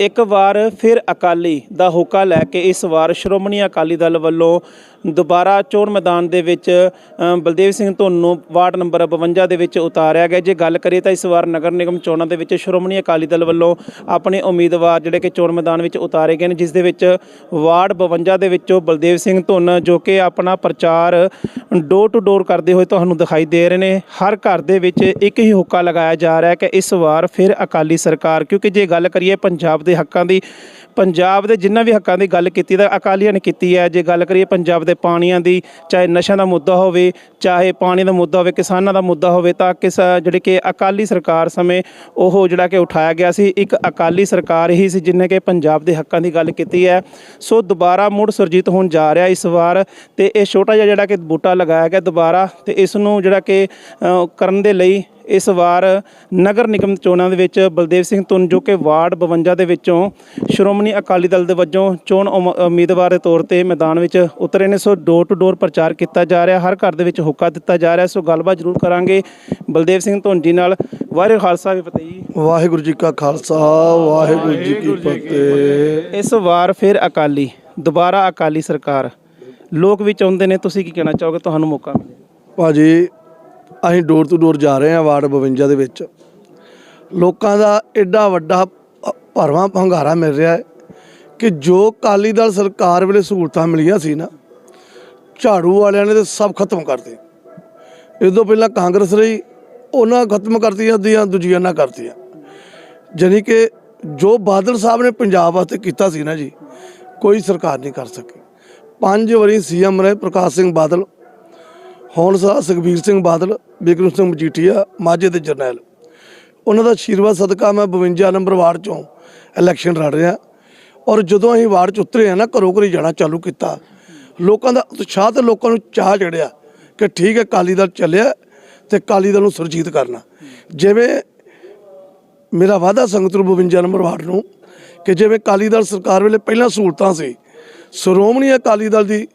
ਇੱਕ ਵਾਰ ਫਿਰ ਅਕਾਲੀ ਦਾ ਹੋਕਾ ਲੈ ਕੇ ਇਸ ਵਾਰ ਸ਼੍ਰੋਮਣੀ ਅਕਾਲੀ ਦਲ ਵੱਲੋਂ ਦੁਬਾਰਾ ਚੋਣ ਮੈਦਾਨ ਦੇ ਵਿੱਚ ਬਲਦੇਵ ਸਿੰਘ ਧੁੰਨ ਨੂੰ ਵਾਰਡ ਨੰਬਰ 52 ਦੇ ਵਿੱਚ ਉਤਾਰਿਆ ਗਿਆ। ਜੇ ਗੱਲ ਕਰੀਏ ਤਾਂ ਇਸ ਵਾਰ ਨਗਰ ਨਿਗਮ ਚੋਣਾਂ ਦੇ ਵਿੱਚ ਸ਼੍ਰੋਮਣੀ ਅਕਾਲੀ ਦਲ ਵੱਲੋਂ ਆਪਣੇ ਉਮੀਦਵਾਰ ਜਿਹੜੇ ਕਿ ਚੋਣ ਮੈਦਾਨ ਵਿੱਚ ਉਤਾਰੇ ਗਏ ਨੇ, ਜਿਸ ਦੇ ਵਿੱਚ ਵਾਰਡ 52 ਦੇ ਵਿੱਚੋਂ ਬਲਦੇਵ ਸਿੰਘ ਧੁੰਨ ਜੋ ਕਿ ਆਪਣਾ ਪ੍ਰਚਾਰ ਡੋਰ ਟੂ ਡੋਰ ਕਰਦੇ ਹੋਏ ਤੁਹਾਨੂੰ ਦਿਖਾਈ ਦੇ ਰਹੇ ਨੇ। ਹਰ ਘਰ ਦੇ ਵਿੱਚ ਇੱਕ ਹੀ ਹੋਕਾ ਲਗਾਇਆ ਜਾ ਰਿਹਾ ਹੈ ਕਿ ਇਸ ਵਾਰ ਫਿਰ ਅਕਾਲੀ ਸਰਕਾਰ, ਕਿਉਂਕਿ ਜੇ ਗੱਲ ਕਰੀਏ ਪੰਜਾਬ ਦੇ ਹੱਕਾਂ ਦੀ, ਪੰਜਾਬ ਦੇ ਜਿੰਨਾ ਵੀ ਹੱਕਾਂ ਦੀ ਗੱਲ ਕੀਤੀ ਤਾਂ ਅਕਾਲੀਆਂ ਨੇ ਕੀਤੀ ਹੈ। ਜੇ ਗੱਲ ਕਰੀਏ ਪੰਜਾਬ ਦੇ ਪਾਣੀਆਂ ਦੀ, ਚਾਹੇ ਨਸ਼ਿਆਂ ਦਾ ਮੁੱਦਾ ਹੋਵੇ, ਚਾਹੇ ਪਾਣੀ ਦਾ ਮੁੱਦਾ ਹੋਵੇ, ਕਿਸਾਨਾਂ ਦਾ ਮੁੱਦਾ ਹੋਵੇ, ਤਾਂ ਕਿਸ ਜਿਹੜੇ ਕਿ ਅਕਾਲੀ ਸਰਕਾਰ ਸਮੇਂ ਉਹ ਜਿਹੜਾ ਕਿ ਉਠਾਇਆ ਗਿਆ ਸੀ, ਇੱਕ ਅਕਾਲੀ ਸਰਕਾਰ ਹੀ ਸੀ ਜਿਨੇ ਕਿ ਪੰਜਾਬ ਦੇ ਹੱਕਾਂ ਦੀ ਗੱਲ ਕੀਤੀ ਹੈ। ਸੋ ਦੁਬਾਰਾ ਮੁੜ ਸੁਰਜੀਤ ਹੋਣ ਜਾ ਰਿਹਾ ਇਸ ਵਾਰ ਤੇ ਇਹ ਛੋਟਾ ਜਿਹਾ ਜਿਹੜਾ ਕਿ ਬੂਟਾ ਲਗਾਇਆ ਗਿਆ ਦੁਬਾਰਾ ਤੇ ਇਸ ਨੂੰ ਜਿਹੜਾ ਕਿ ਕਰਨ ਦੇ ਲਈ ਇਸ ਵਾਰ ਨਗਰ ਨਿਗਮ ਚੋਣਾਂ ਦੇ ਵਿੱਚ ਬਲਦੇਵ ਸਿੰਘ ਧੁੰਨ ਜੋ ਕਿ ਵਾਰਡ 52 ਦੇ ਵਿੱਚੋਂ ਸ਼੍ਰੋਮਣੀ ਅਕਾਲੀ ਦਲ ਦੇ ਵਜੋਂ ਚੋਣ ਉਮ- ਉਮੀਦਵਾਰ ਦੇ ਤੌਰ ਤੇ ਮੈਦਾਨ ਵਿੱਚ ਉਤਰੇ ਨੇ। ਸੋ ਡੋਰ ਟੂ ਡੋਰ ਪ੍ਰਚਾਰ ਕੀਤਾ ਜਾ ਰਿਹਾ ਹਰ ਘਰ ਦੇ ਵਿੱਚ ਹੁੱਕਾ ਦਿੱਤਾ ਜਾ ਰਿਹਾ। ਸੋ ਗੱਲਬਾਤ ਜ਼ਰੂਰ ਕਰਾਂਗੇ ਬਲਦੇਵ ਸਿੰਘ ਧੁੰਨ ਜੀ ਨਾਲ। ਵਾਹਿਗੁਰੂ ਖਾਲਸਾ ਵੀ ਫਤਿਹ ਜੀ। ਵਾਹਿਗੁਰੂ ਜੀ ਕਾ ਖਾਲਸਾ ਵਾਹਿਗੁਰੂ ਜੀ ਕੀ ਫਤਿਹ। ਇਸ ਵਾਰ ਫਿਰ ਅਕਾਲੀ ਦੁਬਾਰਾ ਅਕਾਲੀ ਸਰਕਾਰ। ਲੋਕ ਵੀ ਚਾਹੁੰਦੇ ਨੇ ਤੁਸੀਂ ਕੀ ਕਹਿਣਾ ਚਾਹੋਗੇ? ਤੁਹਾਨੂੰ ਮੌਕਾ ਮਿਲੇ ਭਾਜੀ ਅਸੀਂ ਡੋਰ ਟੂ ਡੋਰ ਜਾ ਰਹੇ ਹਾਂ ਵਾਰਡ 52 ਦੇ ਵਿੱਚ। ਲੋਕਾਂ ਦਾ ਐਡਾ ਵੱਡਾ ਭਰਵਾਂ ਹੰਗਾਰਾ ਮਿਲ ਰਿਹਾ ਹੈ ਕਿ ਜੋ ਕਾਲੀ ਦਲ ਸਰਕਾਰ ਵੇਲੇ ਸਹੂਲਤਾਂ ਮਿਲੀਆਂ ਸੀ ਨਾ, ਝਾੜੂ ਵਾਲਿਆਂ ਨੇ ਤੇ ਸਭ ਖਤਮ ਕਰਤੇ ਇਸ ਤੋਂ ਪਹਿਲਾਂ ਕਾਂਗਰਸ ਰਹੀ, ਉਹਨਾਂ ਖਤਮ ਕਰਤੀਆਂ ਦੀਆਂ, ਦੂਜੀਆਂ ਨਾ ਕਰਤੀਆਂ। ਜਾਣੀ ਕਿ ਜੋ ਬਾਦਲ ਸਾਹਿਬ ਨੇ ਪੰਜਾਬ ਵਾਸਤੇ ਕੀਤਾ ਸੀ ਨਾ ਜੀ, ਕੋਈ ਸਰਕਾਰ ਨਹੀਂ ਕਰ ਸਕੀ। ਪੰਜ ਵਾਰੀ ਸੀਐਮ ਰਹੇ ਪ੍ਰਕਾਸ਼ ਸਿੰਘ ਬਾਦਲ ਹੁਣ ਸਾ ਸੁਖਬੀਰ ਸਿੰਘ ਬਾਦਲ ਬਿਕਰਮ ਸਿੰਘ ਮਜੀਠੀਆ, ਮਾਝੇ ਦੇ ਜਰਨੈਲ। ਉਹਨਾਂ ਦਾ ਆਸ਼ੀਰਵਾਦ ਸਦਕਾ ਮੈਂ 52 ਨੰਬਰ ਵਾਰਡ ਚੋਂ ਇਲੈਕਸ਼ਨ ਲੜ ਰਿਹਾ। ਔਰ ਜਦੋਂ ਅਸੀਂ ਵਾਰਡ ਚ ਉਤਰੇ ਆ ਨਾ, ਘਰੋਂ ਘਰੀ ਜਾਣਾ ਚਾਲੂ ਕੀਤਾ। ਲੋਕਾਂ ਦਾ ਉਤਸ਼ਾਹ ਤੇ ਲੋਕਾਂ ਨੂੰ ਚਾਹ ਚੜਿਆ ਕਿ ਠੀਕ ਹੈ ਕਾਲੀ ਦਲ ਚੱਲਿਆ ਤੇ ਕਾਲੀ ਦਲ ਨੂੰ ਸੁਰਜੀਤ ਕਰਨਾ। ਜਿਵੇਂ ਮੇਰਾ ਵਾਅਦਾ ਸੰਗਤ ਨੂੰ 52 ਨੰਬਰ ਵਾਰਡ ਨੂੰ ਕਿ ਜਿਵੇਂ ਕਾਲੀ ਦਲ ਸਰਕਾਰ ਵੇਲੇ ਪਹਿਲਾਂ ਸਹੂਲਤਾਂ ਸੀ, ਸ਼੍ਰੋਮਣੀ ਅਕਾਲੀ ਦਲ ਦੀ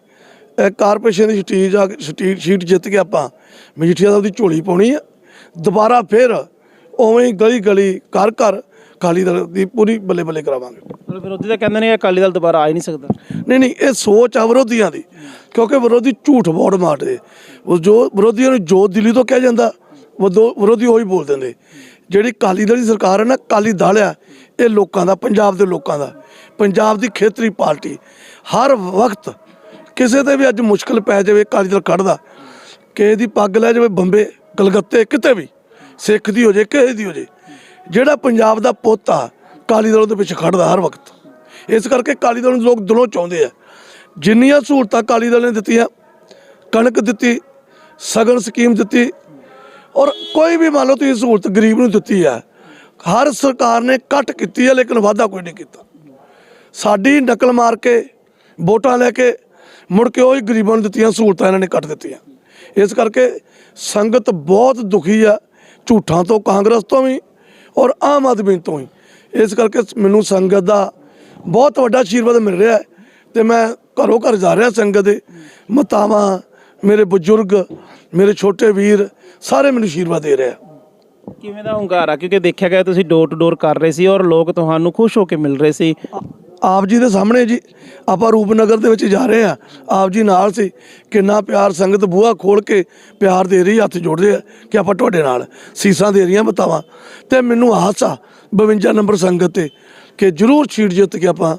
ਕਾਰਪੋਰੇਸ਼ਨ ਦੀ ਸਟੀਜ ਆ ਸਟੀ- ਸੀਟ ਜਿੱਤ ਕੇ ਆਪਾਂ ਮਜੀਠੀਆ ਸਾਹਿਬ ਦੀ ਝੋਲੀ ਪਾਉਣੀ ਆ। ਦੁਬਾਰਾ ਫਿਰ ਉਵੇਂ ਹੀ ਗਲੀ ਗਲੀ ਘਰ ਘਰ ਅਕਾਲੀ ਦਲ ਦੀ ਪੂਰੀ ਬੱਲੇ ਬੱਲੇ ਕਰਾਵਾਂਗੇ। ਪਰ ਵਿਰੋਧੀ ਤਾਂ ਕਹਿੰਦੇ ਨੇ ਇਹ ਅਕਾਲੀ ਦਲ ਦੁਬਾਰਾ ਆ ਹੀ ਨਹੀਂ ਸਕਦਾ। ਨਹੀਂ ਨਹੀਂ ਇਹ ਸੋਚ ਆ ਵਿਰੋਧੀਆਂ ਦੀ ਕਿਉਂਕਿ ਵਿਰੋਧੀ ਝੂਠ ਬੋੜ ਮਾਰਦੇ ਉਹ ਜੋ ਵਿਰੋਧੀਆਂ ਨੂੰ ਜੋ ਦਿੱਲੀ ਤੋਂ ਕਿਹਾ ਜਾਂਦਾ ਉਹ ਦੋ ਵਿਰੋਧੀ ਉਹੀ ਬੋਲ ਦਿੰਦੇ। ਜਿਹੜੀ ਕਾਲੀ ਦਲ ਦੀ ਸਰਕਾਰ ਹੈ ਨਾ ਕਾਲੀ ਦਲ ਆ ਇਹ ਲੋਕਾਂ ਦਾ ਪੰਜਾਬ ਦੇ ਲੋਕਾਂ ਦਾ ਪੰਜਾਬ ਦੀ ਖੇਤਰੀ ਪਾਰਟੀ। ਹਰ ਵਕਤ ਕਿਸੇ ਤੇ ਵੀ ਅੱਜ ਮੁਸ਼ਕਲ ਪੈ ਜਾਵੇ, ਕਾਲੀ ਦਲ ਕੱਢਦਾ। ਕਿਸੇ ਦੀ ਪੱਗ ਲੈ ਜਾਵੇ ਬੰਬੇ ਕਲਕੱਤੇ ਕਿਤੇ ਵੀ, ਸਿੱਖ ਦੀ ਹੋ ਜੇ, ਕਿਸੇ ਦੀ ਹੋ ਜੇ, ਜਿਹੜਾ ਪੰਜਾਬ ਦਾ ਪੁੱਤ ਆ, ਕਾਲੀ ਦਲ ਦੇ ਵਿੱਚ ਖੜਦਾ ਹਰ ਵਕਤ। ਇਸ ਕਰਕੇ ਕਾਲੀ ਦਲ ਨੂੰ ਲੋਕ ਦਿਲੋਂ ਚਾਹੁੰਦੇ ਆ। ਜਿੰਨੀਆਂ ਸਹੂਲਤਾਂ ਕਾਲੀ ਦਲ ਨੇ ਦਿੱਤੀਆਂ, ਕਣਕ ਦਿੱਤੀ, ਸਗਨ ਸਕੀਮ ਦਿੱਤੀ, ਔਰ ਕੋਈ ਵੀ ਮੰਨ ਲਓ ਤੁਸੀਂ ਸਹੂਲਤ ਗਰੀਬ ਨੂੰ ਦਿੱਤੀ ਆ, ਹਰ ਸਰਕਾਰ ਨੇ ਕੱਟ ਕੀਤੀ ਹੈ ਲੇਕਿਨ ਵਾਧਾ ਕੋਈ ਨਹੀਂ ਕੀਤਾ। ਸਾਡੀ ਨਕਲ ਮਾਰ ਕੇ, ਵੋਟਾਂ ਲੈ ਕੇ ਮੁੜ ਕੇ ਉਹੀ ਗਰੀਬਾਂ ਨੂੰ ਦਿੱਤੀਆਂ, ਸਹੂਲਤਾਂ ਇਹਨਾਂ ਨੇ ਕੱਟ ਦਿੱਤੀਆਂ। ਇਸ ਕਰਕੇ ਸੰਗਤ ਬਹੁਤ ਦੁਖੀ ਆ, ਝੂਠਾਂ ਤੋਂ, ਕਾਂਗਰਸ ਤੋਂ ਵੀ ਔਰ ਆਮ ਆਦਮੀ ਤੋਂ ਵੀ। ਇਸ ਕਰਕੇ ਮੈਨੂੰ ਸੰਗਤ ਦਾ ਬਹੁਤ ਵੱਡਾ ਆਸ਼ੀਰਵਾਦ ਮਿਲ ਰਿਹਾ ਹੈ ਤੇ ਮੈਂ ਘਰੋਂ ਘਰ ਜਾ ਰਿਹਾ ਸੰਗਤ ਦੇ। ਮਤਾਵਾਂ, ਮੇਰੇ ਬਜ਼ੁਰਗ, ਮੇਰੇ ਛੋਟੇ ਵੀਰ, ਸਾਰੇ ਮੈਨੂੰ ਆਸ਼ੀਰਵਾਦ ਦੇ ਰਹੇ ਆ। ਕਿਵੇਂ ਦਾ ਹੁੰਗਾਰਾ? ਕਿਉਂਕਿ ਦੇਖਿਆ ਗਿਆ ਤੁਸੀਂ ਡੋਰ ਟੂ ਡੋਰ ਕਰ ਰਹੇ ਸੀ ਔਰ ਲੋਕ ਤੁਹਾਨੂੰ ਖੁਸ਼ ਹੋ ਕੇ ਮਿਲ ਰਹੇ ਸੀ। ਆਪ ਜੀ ਦੇ ਸਾਹਮਣੇ ਜੀ, ਆਪਾਂ ਰੂਪਨਗਰ ਦੇ ਵਿੱਚ ਜਾ ਰਹੇ ਆ ਆਪ ਜੀ ਨਾਲ ਸੀ। ਕਿੰਨਾ ਪਿਆਰ ਸੰਗਤ ਬੂਹਾ ਖੋਲ ਕੇ ਪਿਆਰ ਦੇ ਰਹੀ, ਹੱਥ ਜੋੜ ਰਹੇ ਆ ਕਿ ਆਪਾਂ ਤੁਹਾਡੇ ਨਾਲ ਸੀਸਾਂ ਦੇ ਰਹੀਆਂ ਬਤਾਵਾਂ। ਤੇ ਮੈਨੂੰ ਆਸ ਆ 52 ਨੰਬਰ ਸੰਗਤ ਤੇ ਕਿ ਜਰੂਰ ਛੀਟ ਜਿੱਤ ਕੇ ਆਪਾਂ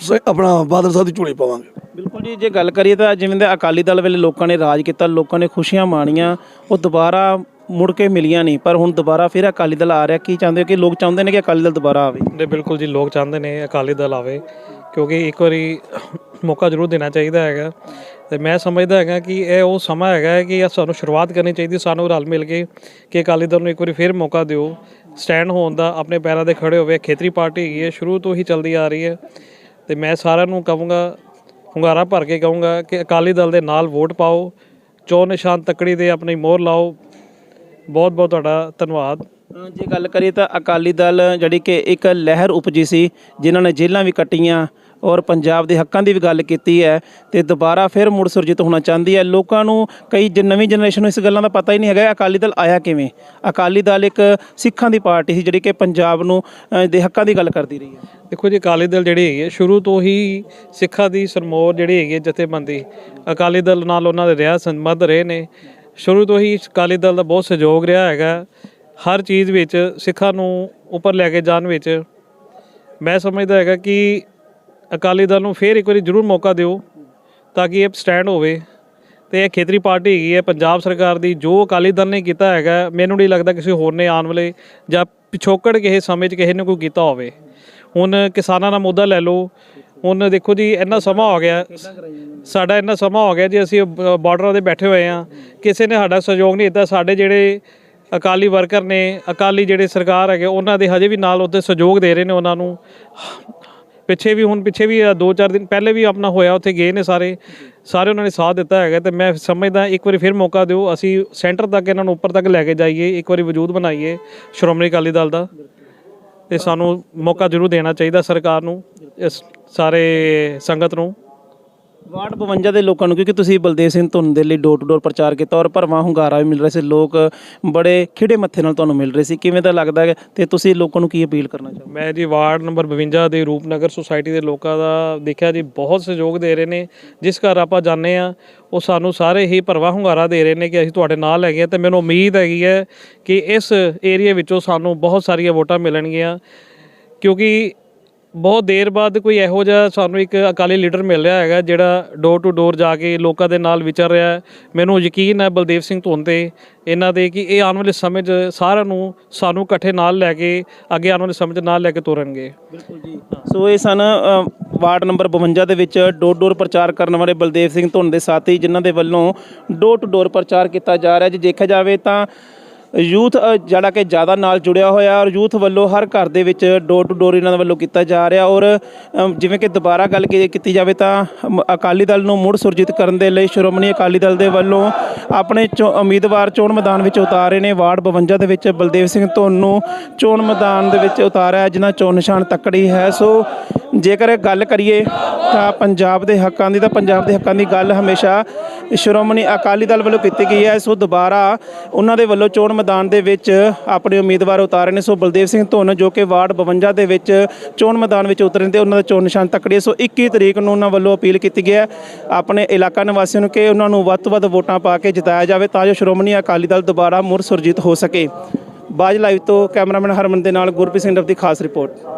ਸ- ਆਪਣਾ ਬਾਦਲ ਸਾਹਿਬ ਦੀ ਝੋਲੀ ਪਾਵਾਂਗੇ। ਬਿਲਕੁਲ ਜੀ, ਜੇ ਗੱਲ ਕਰੀਏ ਤਾਂ ਜਿਵੇਂ ਦੇ ਅਕਾਲੀ ਦਲ ਵੇਲੇ ਲੋਕਾਂ ਨੇ ਰਾਜ ਕੀਤਾ, ਲੋਕਾਂ ਨੇ ਖੁਸ਼ੀਆਂ ਮਾਣੀਆਂ, ਉਹ ਦੁਬਾਰਾ ਮੁੜ ਕੇ ਮਿਲੀਆਂ ਨਹੀਂ, ਪਰ ਹੁਣ ਦੁਬਾਰਾ ਫਿਰ ਅਕਾਲੀ ਦਲ ਆ ਰਿਹਾ। ਕੀ ਚਾਹੁੰਦੇ ਹੋ ਕਿ ਲੋਕ ਚਾਹੁੰਦੇ ਨੇ ਕਿ ਅਕਾਲੀ ਦਲ ਦੁਬਾਰਾ ਆਵੇ? ਦੇ ਬਿਲਕੁਲ ਜੀ, ਲੋਕ ਚਾਹੁੰਦੇ ਨੇ ਅਕਾਲੀ ਦਲ ਆਵੇ, ਕਿਉਂਕਿ ਇੱਕ ਵਾਰੀ ਮੌਕਾ ਜ਼ਰੂਰ ਦੇਣਾ ਚਾਹੀਦਾ ਹੈਗਾ। ਤੇ ਮੈਂ ਸਮਝਦਾ ਹੈਗਾ ਕਿ ਇਹ ਉਹ ਸਮਾਂ ਹੈਗਾ ਹੈ ਕਿ ਸਾਨੂੰ ਸ਼ੁਰੂਆਤ ਕਰਨੀ ਚਾਹੀਦੀ, ਸਾਨੂੰ ਰਲ ਮਿਲ ਕੇ ਕਿ ਅਕਾਲੀ ਦਲ ਨੂੰ ਇੱਕ ਵਾਰੀ ਫਿਰ ਮੌਕਾ ਦਿਓ। ਸਟੈਂਡ ਹੋਣ ਦਾ, ਆਪਣੇ ਪੈਰਾਂ ਤੇ ਖੜੇ ਹੋਵੇ, ਖੇਤਰੀ ਪਾਰਟੀ ਹੈਗੀ ਹੈ, ਸ਼ੁਰੂ ਤੋਂ ਹੀ ਚੱਲਦੀ ਆ ਰਹੀ ਹੈ। ਤੇ ਮੈਂ ਸਾਰਿਆਂ ਨੂੰ ਕਹੂੰਗਾ, ਹੁੰਗਾਰਾ ਭਰ ਕੇ ਕਹੂੰਗਾ ਕਿ ਅਕਾਲੀ ਦਲ ਦੇ ਨਾਲ ਵੋਟ ਪਾਓ ਚੋਣ ਨਿਸ਼ਾਨ ਤੱਕੜੀ ਦੇ ਆਪਣੀ ਮੋਹਰ ਲਾਓ ਬਹੁਤ ਬਹੁਤ ਤੁਹਾਡਾ ਧੰਨਵਾਦ। ਜੇ ਗੱਲ ਕਰੀਏ ਤਾਂ ਅਕਾਲੀ ਦਲ ਜਿਹੜੀ ਕਿ ਇੱਕ ਲਹਿਰ ਉਪਜੀ ਸੀ ਜਿਨ੍ਹਾਂ ਨੇ ਜੇਲ੍ਹਾਂ ਵੀ ਕੱਟੀਆਂ ਔਰ ਪੰਜਾਬ ਦੇ ਹੱਕਾਂ ਦੀ ਵੀ ਗੱਲ ਕੀਤੀ ਹੈ ਤੇ ਦੁਬਾਰਾ ਫਿਰ ਮੁੜ ਸੁਰਜੀਤ ਹੋਣਾ ਚਾਹੁੰਦੀ ਹੈ। ਲੋਕਾਂ ਨੂੰ ਕਈ ਜ- ਨਵੀਂ ਜਨਰੇਸ਼ਨ ਨੂੰ ਇਸ ਗੱਲਾਂ ਦਾ ਪਤਾ ਹੀ ਨਹੀਂ ਹੈਗਾ ਅਕਾਲੀ ਦਲ ਆਇਆ ਕਿਵੇਂ? ਅਕਾਲੀ ਦਲ ਇੱਕ ਸਿੱਖਾਂ ਦੀ ਪਾਰਟੀ ਸੀ ਜਿਹੜੀ ਕਿ ਪੰਜਾਬ ਨੂੰ ਦੇ ਹੱਕਾਂ ਦੀ ਗੱਲ ਕਰਦੀ ਰਹੀ ਹੈ। ਦੇਖੋ ਜੀ ਅਕਾਲੀ ਦਲ ਜਿਹੜੀ ਹੈਗੀ ਹੈ ਸ਼ੁਰੂ ਤੋਂ ਹੀ ਸਿੱਖਾਂ ਦੀ ਸਰਮੋਰ ਜਿਹੜੀ ਹੈਗੀ ਹੈ ਜਥੇਬੰਦੀ ਅਕਾਲੀ ਦਲ ਨਾਲ ਉਹਨਾਂ ਦੇ ਰਿਹਾ ਸੰਬੰਧ ਰਹੇ ਨੇ। ਸ਼ੁਰੂ ਤੋਂ ਹੀ ਅਕਾਲੀ ਦਲ ਦਾ ਬਹੁਤ ਸਹਿਯੋਗ ਰਿਹਾ ਹੈਗਾ। ਹਰ ਚੀਜ਼ ਵਿੱਚ ਸਿੱਖਾਂ ਨੂੰ ਉੱਪਰ ਲੈ ਕੇ ਜਾਣ ਵਿੱਚ ਮੈਂ ਸਮਝਦਾ ਹੈਗਾ ਕਿ ਅਕਾਲੀ ਦਲ ਨੂੰ ਫੇਰ ਇੱਕ ਵਾਰੀ ਜ਼ਰੂਰ ਮੌਕਾ ਦਿਓ ਤਾਂ ਕਿ ਇਹ ਸਟੈਂਡ ਹੋਵੇ ਤੇ ਇਹ ਖੇਤਰੀ ਪਾਰਟੀ ਹੈਗੀ ਹੈ। ਪੰਜਾਬ ਸਰਕਾਰ ਦੀ ਜੋ ਅਕਾਲੀ ਦਲ ਨੇ ਕੀਤਾ ਹੈਗਾ, ਮੈਨੂੰ ਨਹੀਂ ਲੱਗਦਾ ਕਿਸੇ ਹੋਰ ਨੇ ਆਉਣ ਵਾਲੇ ਜਾਂ ਪਿਛੋਕੜ ਕਿਸੇ ਸਮੇਂ 'ਚ ਕਿਸੇ ਨੇ ਕੋਈ ਕੀਤਾ ਹੋਵੇ। ਹੁਣ ਕਿਸਾਨਾਂ ਦਾ ਮੁੱਦਾ ਲੈ ਲਓ ਹੁਣ ਦੇਖੋ ਜੀ, ਇੰਨਾ ਸਮਾਂ ਹੋ ਗਿਆ। ਸਾਡਾ ਇੰਨਾ ਸਮਾਂ ਹੋ ਗਿਆ ਜੀ, ਅਸੀਂ ਬਾਰਡਰਾਂ ਤੇ ਬੈਠੇ ਹੋਏ ਆ ਕਿਸੇ ਨੇ ਸਾਡਾ ਸਹਿਯੋਗ ਨਹੀਂ ਦਿੱਤਾ। ਸਾਡੇ ਜਿਹੜੇ ਅਕਾਲੀ ਵਰਕਰ ਨੇ, ਅਕਾਲੀ ਜਿਹੜੇ ਸਰਕਾਰ ਹੈਗੇ, ਉਹਨਾਂ ਦੇ ਹਜੇ ਵੀ ਨਾਲ ਉੱਤੇ ਸਹਿਯੋਗ ਦੇ ਰਹੇ ਨੇ ਉਹਨਾਂ ਨੂੰ। ਪਿੱਛੇ ਵੀ ਹੁਣ, ਪਿੱਛੇ ਵੀ 2-4 ਦਿਨ ਪਹਿਲੇ ਵੀ ਆਪਣਾ ਹੋਇਆ, ਉੱਥੇ ਗਏ ਨੇ ਸਾਰੇ। ਸਾਰੇ ਉਹਨਾਂ ਨੇ ਸਾਥ ਦਿੱਤਾ ਹੈਗਾ ਤੇ ਮੈਂ ਸਮਝਦਾ, ਇੱਕ ਵਾਰੀ ਫਿਰ ਮੌਕਾ ਦਿਓ। ਅਸੀਂ ਸੈਂਟਰ ਤੱਕ, ਇਹਨਾਂ ਨੂੰ ਉੱਪਰ ਤੱਕ ਲੈ ਕੇ ਜਾਈਏ, ਇੱਕ ਵਾਰੀ ਵਜੂਦ ਬਣਾਈਏ। ਸ਼੍ਰੋਮਣੀ ਅਕਾਲੀ ਦਲ ਦਾ। ਤੇ ਸਾਨੂੰ ਮੌਕਾ ਜ਼ਰੂਰ ਦੇਣਾ ਚਾਹੀਦਾ ਸਰਕਾਰ ਨੂੰ ਇਸ ਸਾਰੇ ਸੰਗਤ ਨੂੰ। ਵਾਰਡ 52 ਦੇ ਲੋਕਾਂ ਨੂੰ, ਕਿਉਂਕਿ ਤੁਸੀਂ ਬਲਦੇਵ ਸਿੰਘ ਧੁੰਨ ਦੇ ਲਈ ਡੋਰ ਟੂ ਡੋਰ ਪ੍ਰਚਾਰ ਕੀਤਾ ਔਰ ਭਰਵਾਂ ਹੁੰਗਾਰਾ ਵੀ ਮਿਲ ਰਿਹਾ ਸੀ, ਲੋਕ ਬੜੇ ਖਿੜੇ ਮੱਥੇ ਨਾਲ ਤੁਹਾਨੂੰ ਮਿਲ ਰਹੇ ਸੀ। ਕਿਵੇਂ ਦਾ ਲੱਗਦਾ ਹੈ ਤੇ ਤੁਸੀਂ ਲੋਕਾਂ ਨੂੰ ਕੀ ਅਪੀਲ ਕਰਨਾ ਚਾਹੋ ਮੈਂ ਜੀ ਵਾਰਡ ਨੰਬਰ 52 ਦੇ ਰੂਪਨਗਰ ਸੁਸਾਇਟੀ ਦੇ ਲੋਕਾਂ ਦਾ ਦੇਖਿਆ ਜੀ, ਬਹੁਤ ਸਹਿਯੋਗ ਦੇ ਰਹੇ ਨੇ। ਜਿਸ ਘਰ ਆਪਾਂ ਜਾਂਦੇ ਆ ਉਹ ਸਾਨੂੰ ਸਾਰੇ ਹੀ ਭਰਵਾ ਹੁੰਗਾਰਾ ਦੇ ਰਹੇ ਨੇ ਕਿ ਅਸੀਂ ਤੁਹਾਡੇ ਨਾਲ ਹੈਗੇ ਹਾਂ ਤੇ ਮੈਨੂੰ ਉਮੀਦ ਹੈਗੀ ਹੈ ਕਿ ਇਸ ਏਰੀਆ ਵਿੱਚੋਂ ਸਾਨੂੰ ਬਹੁਤ ਸਾਰੀਆਂ ਵੋਟਾਂ ਮਿਲਣਗੀਆਂ। ਕਿਉਂਕਿ ਬਹੁਤ ਦੇਰ ਬਾਅਦ ਕੋਈ ਇਹੋ ਜਿਹਾ ਸਾਨੂੰ ਇੱਕ ਅਕਾਲੀ ਲੀਡਰ ਮਿਲ ਰਿਹਾ ਹੈਗਾ, ਜਿਹੜਾ ਡੋਰ ਟੂ ਡੋਰ ਜਾ ਕੇ ਲੋਕਾਂ ਦੇ ਨਾਲ ਵਿਚਰ ਰਿਹਾ ਹੈ। ਮੈਨੂੰ ਯਕੀਨ ਹੈ ਬਲਦੇਵ ਸਿੰਘ ਧੁੰਨ ਤੇ, ਇਹਨਾਂ ਦੇ ਕਿ ਇਹ ਆਉਣ ਵਾਲੇ ਸਮੇਂ 'ਚ ਸਾਰਿਆਂ ਨੂੰ ਸਾਨੂੰ ਇਕੱਠੇ ਨਾਲ ਲੈ ਕੇ, ਅੱਗੇ ਆਉਣ ਵਾਲੇ ਸਮੇਂ 'ਚ ਨਾਲ ਲੈ ਕੇ ਤੋਰਨਗੇ। ਬਿਲਕੁਲ ਜੀ ਸੋ ਇਹ ਸਨ ਵਾਰਡ ਨੰਬਰ 52 ਦੇ ਵਿੱਚ ਡੋਰ ਡੋਰ ਪ੍ਰਚਾਰ ਕਰਨ ਵਾਲੇ ਬਲਦੇਵ ਸਿੰਘ ਧੁੰਨ ਦੇ ਸਾਥੀ, ਜਿਨ੍ਹਾਂ ਦੇ ਵੱਲੋਂ ਡੋਰ ਟੂ ਡੋਰ ਪ੍ਰਚਾਰ ਕੀਤਾ ਜਾ ਰਿਹਾ ਜੇ ਦੇਖਿਆ ਜਾਵੇ ਤਾਂ ਯੂਥ ਜਿਹੜਾ ਕਿ ਜ਼ਿਆਦਾ ਨਾਲ ਜੁੜਿਆ ਹੋਇਆ ਔਰ ਯੂਥ ਵੱਲੋਂ ਹਰ ਘਰ ਦੇ ਵਿੱਚ ਡੋਰ ਟੂ ਡੋਰ ਇਹਨਾਂ ਵੱਲੋਂ ਕੀਤਾ ਜਾ ਰਿਹਾ ਔਰ ਜਿਵੇਂ ਕਿ ਦੁਬਾਰਾ ਗੱਲ ਕੀ- ਕੀਤੀ ਜਾਵੇ ਤਾਂ ਅਕਾਲੀ ਦਲ ਨੂੰ ਮੁੜ ਸੁਰਜੀਤ ਕਰਨ ਦੇ ਲਈ ਸ਼੍ਰੋਮਣੀ ਅਕਾਲੀ ਦਲ ਦੇ ਵੱਲੋਂ ਆਪਣੇ ਚੋ- ਉਮੀਦਵਾਰ ਚੋਣ ਮੈਦਾਨ ਵਿੱਚ ਉਤਾਰੇ ਨੇ। ਵਾਰਡ 52 ਦੇ ਵਿੱਚ ਬਲਦੇਵ ਸਿੰਘ ਧੁੰਨ ਨੂੰ ਚੋਣ ਮੈਦਾਨ ਦੇ ਵਿੱਚ ਉਤਾਰਿਆ, ਜਿਨ੍ਹਾਂ ਚੋਣ ਨਿਸ਼ਾਨ ਤੱਕੜੀ ਹੈ। ਸੋ ਜੇਕਰ ਗੱਲ ਕਰੀਏ ਤਾਂ ਪੰਜਾਬ ਦੇ ਹੱਕਾਂ ਦੀ ਤਾਂ ਪੰਜਾਬ ਦੇ ਹੱਕਾਂ ਦੀ ਗੱਲ ਹਮੇਸ਼ਾ ਸ਼੍ਰੋਮਣੀ ਅਕਾਲੀ ਦਲ ਵੱਲੋਂ ਕੀਤੀ ਗਈ ਹੈ। ਸੋ ਦੁਬਾਰਾ ਉਹਨਾਂ ਦੇ ਵੱਲੋਂ ਚੋਣ ਮੈਦਾਨ ਦੇ ਵਿੱਚ ਆਪਣੇ ਉਮੀਦਵਾਰ ਉਤਾਰੇ ਨੇ। ਸੋ ਬਲਦੇਵ ਸਿੰਘ ਧੁੰਨ ਜੋ ਕਿ ਵਾਰਡ 52 ਦੇ ਵਿੱਚ ਚੋਣ ਮੈਦਾਨ ਵਿੱਚ ਉਤਰੇ ਨੇ ਤੇ ਉਹਨਾਂ ਦਾ ਚੋਣ ਨਿਸ਼ਾਨ ਤੱਕੜੀ ਹੈ। ਸੋ 21 ਤਰੀਕ ਨੂੰ ਉਹਨਾਂ ਵੱਲੋਂ ਅਪੀਲ ਕੀਤੀ ਗਈ ਹੈ ਆਪਣੇ ਇਲਾਕਾ ਨਿਵਾਸੀਆਂ ਨੂੰ ਕਿ ਉਹਨਾਂ ਨੂੰ ਵੱਧ ਤੋਂ ਵੱਧ ਵੋਟਾਂ ਪਾ ਕੇ ਜਿਤਾਇਆ ਜਾਵੇ ਤਾਂ ਜੋ ਸ਼੍ਰੋਮਣੀ ਅਕਾਲੀ ਦਲ ਦੁਬਾਰਾ ਮੁੜ ਸੁਰਜੀਤ ਹੋ ਸਕੇ। ਬਾਜ ਲਾਈਵ ਤੋਂ ਕੈਮਰਾਮੈਨ ਹਰਮਨ ਦੇ ਨਾਲ ਗੁਰਪ੍ਰੀਤ ਸਿੰਘ ਰੱਬ ਦੀ ਖਾਸ ਰਿਪੋਰਟ।